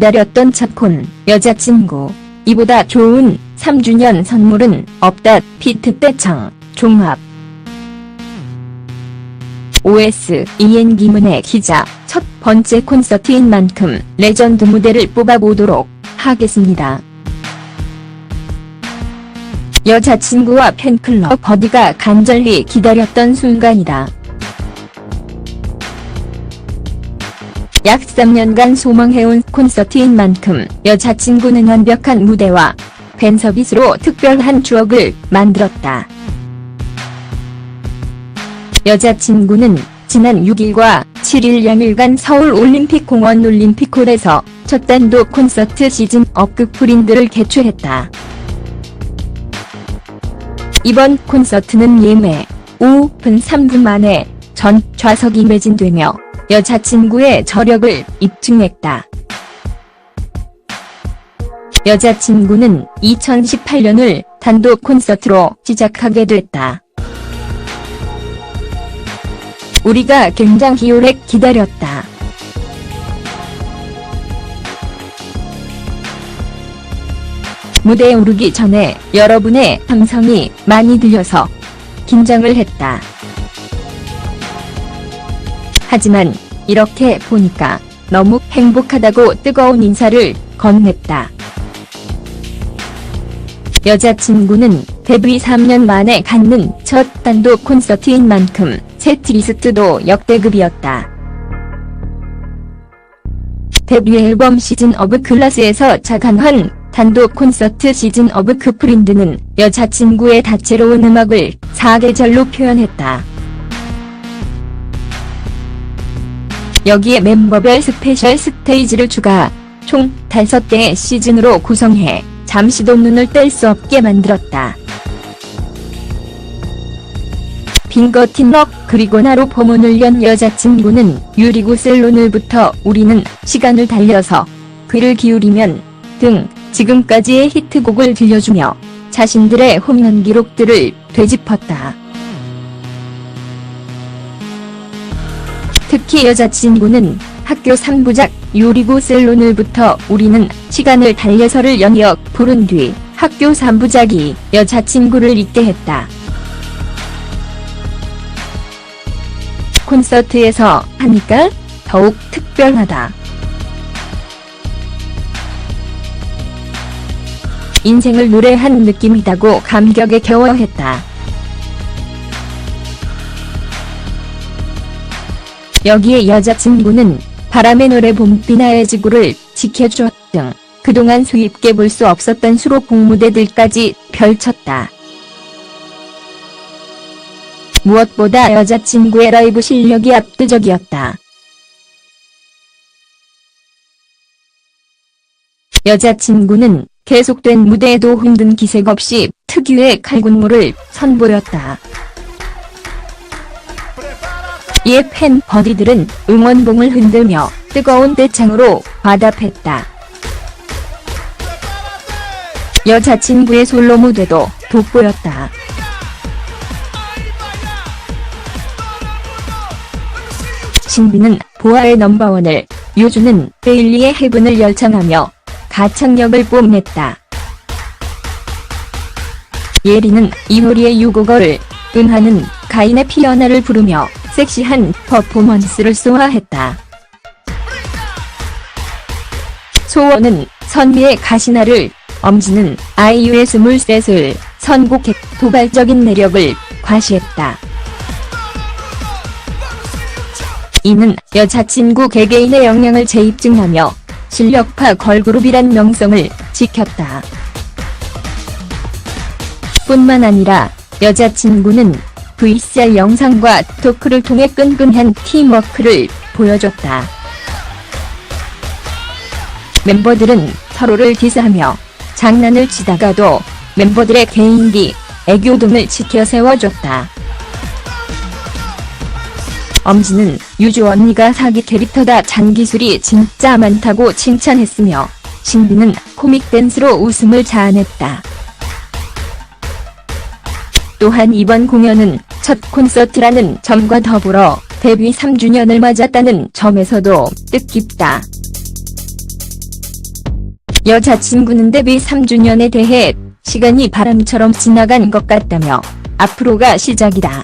기다렸던 첫콘 여자친구 이보다 좋은 3주년 선물은 없다 피트 때창 종합 OS 이엔 김은혜 기자 첫 번째 콘서트인 만큼 레전드 무대를 뽑아보도록 하겠습니다. 여자친구와 팬클럽 버디가 간절히 기다렸던 순간이다. 약 3년간 소망해온 콘서트인 만큼 여자친구는 완벽한 무대와 팬 서비스로 특별한 추억을 만들었다. 여자친구는 지난 6일과 7일 양일간 서울 올림픽 공원 올림픽홀에서 첫 단독 콘서트 시즌 업급 프린드를 개최했다. 이번 콘서트는 예매, 오픈 3분 만에 전 좌석이 매진되며 여자친구의 저력을 입증했다. 여자친구는 2018년을 단독 콘서트로 시작하게 됐다. 우리가 굉장히 오래 기다렸다. 무대에 오르기 전에 여러분의 함성이 많이 들려서 긴장을 했다. 하지만 이렇게 보니까 너무 행복하다고 뜨거운 인사를 건넸다. 여자친구는 데뷔 3년 만에 갖는 첫 단독 콘서트인 만큼 세트리스트도 역대급이었다. 데뷔 앨범 시즌 오브 클라스에서 자간한 단독 콘서트 시즌 오브 크프린드는 여자친구의 다채로운 음악을 사계절로 표현했다. 여기에 멤버별 스페셜 스테이지를 추가, 총 5개의 시즌으로 구성해 잠시도 눈을 뗄 수 없게 만들었다. 빙거틴럭 그리고 나로 포문을 연 여자친구는 유리구슬 오늘부터 우리는 시간을 달려서 귀를 기울이면 등 지금까지의 히트곡을 들려주며 자신들의 홈런 기록들을 되짚었다. 특히 여자친구는 학교 3부작 요리구슬 오늘부터 우리는 시간을 달려서를 연이어 부른 뒤 학교 3부작이 여자친구를 잊게 했다. 콘서트에서 하니까 더욱 특별하다. 인생을 노래한 느낌이다고 감격에 겨워했다. 여기에 여자친구는 바람의 노래 봄비나의 지구를 지켜줘 등 그동안 수입게 볼 수 없었던 수록곡 무대들까지 펼쳤다. 무엇보다 여자친구의 라이브 실력이 압도적이었다. 여자친구는 계속된 무대에도 흔든 기색 없이 특유의 칼군무를 선보였다. 이에 팬 버디들은 응원봉을 흔들며 뜨거운 떼창으로 화답했다. 여자친구의 솔로 무대도 돋보였다. 신비는 보아의 넘버원을, 유주는 베일리의 헤븐을 열창하며 가창력을 뽐냈다. 예리는 이효리의 유고거를, 은하는 가인의 피어나를 부르며 섹시한 퍼포먼스를 쏘아했다. 소원은 선미의 가시나를, 엄지는 아이유의 스물셋을 선곡해 도발적인 매력을 과시했다. 이는 여자친구 개개인의 역량을 재입증하며 실력파 걸그룹이란 명성을 지켰다. 뿐만 아니라 여자친구는 VCR 영상과 토크를 통해 끈끈한 팀워크를 보여줬다. 멤버들은 서로를 디스하며 장난을 치다가도 멤버들의 개인기, 애교 등을 지켜 세워줬다. 엄지는 유주 언니가 사기 캐릭터다 잔기술이 진짜 많다고 칭찬했으며 신비는 코믹 댄스로 웃음을 자아냈다. 또한 이번 공연은 첫 콘서트라는 점과 더불어 데뷔 3주년을 맞았다는 점에서도 뜻깊다. 여자친구는 데뷔 3주년에 대해 시간이 바람처럼 지나간 것 같다며 앞으로가 시작이다.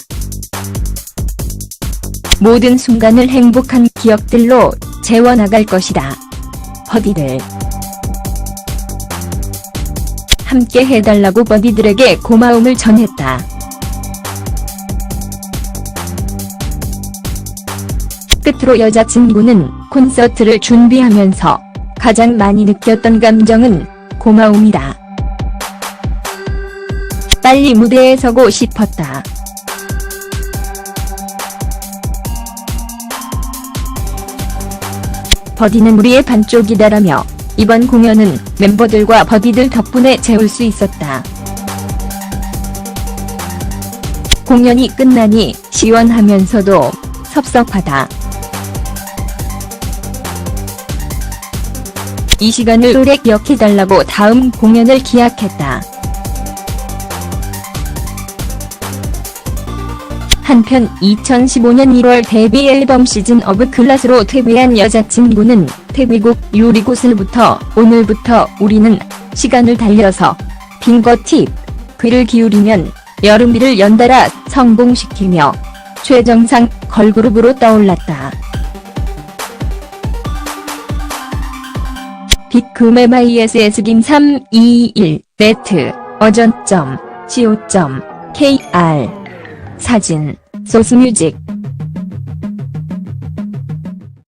모든 순간을 행복한 기억들로 채워나갈 것이다. 버디들. 함께 해달라고 버디들에게 고마움을 전했다. 끝으로 여자친구는 콘서트를 준비하면서 가장 많이 느꼈던 감정은 고마움이다. 빨리 무대에 서고 싶었다. 버디는 우리의 반쪽이다라며 이번 공연은 멤버들과 버디들 덕분에 채울 수 있었다. 공연이 끝나니 시원하면서도 섭섭하다. 이 시간을 오래 기억해달라고 다음 공연을 기약했다. 한편 2015년 1월 데뷔 앨범 시즌 오브 클라스로 데뷔한 여자친구는 데뷔곡 유리구슬부터 오늘부터 우리는 시간을 달려서 빙거 팁 귀를 기울이면 여름비를 연달아 성공시키며 최정상 걸그룹으로 떠올랐다. 빅금의 마이에스에스 김321 네트 어전.co.kr 사진 소스뮤직